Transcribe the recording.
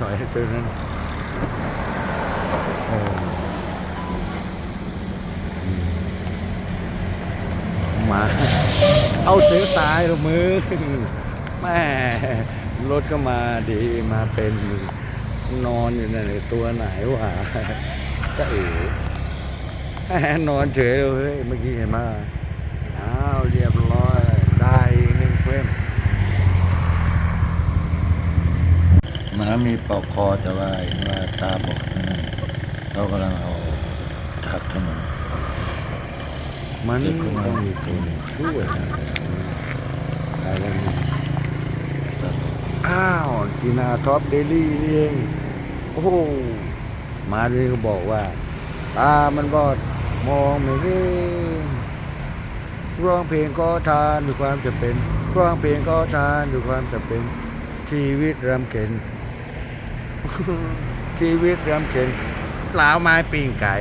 ถอยตัวนั้นโอ้มา เอาเสียตายละมือแม่รถก็มาดีมาเป็นนอนอยู่นั่นเลยตัวไหนวะจะเอ๋นอนเฉยเลยเฮ้ยเมื่อกี้เห็นมาอ้าวเรียบร้อย ได้อีกหนึ่งเฟรม มันมีปอกคอแต่ว่าเห็นว่าตาบอดนั่นเขากำลังเอาทักถนนมันเด็กคนนั้นต้องมีคนช่วยนะอะไรนี่อ้าวกีนาท็อปเดลี่นี่เองโอ้โหมาด้วยก็บอกว่า ตามันบอดมองไม่เห็นร้องเพลงก็ทานด้วยความจะเป็นร้องเพลงก็ทานด้วยความจะเป็นชีวิตรำเข็น ชีวิตรำเข็นลาวไม้ปีงไก่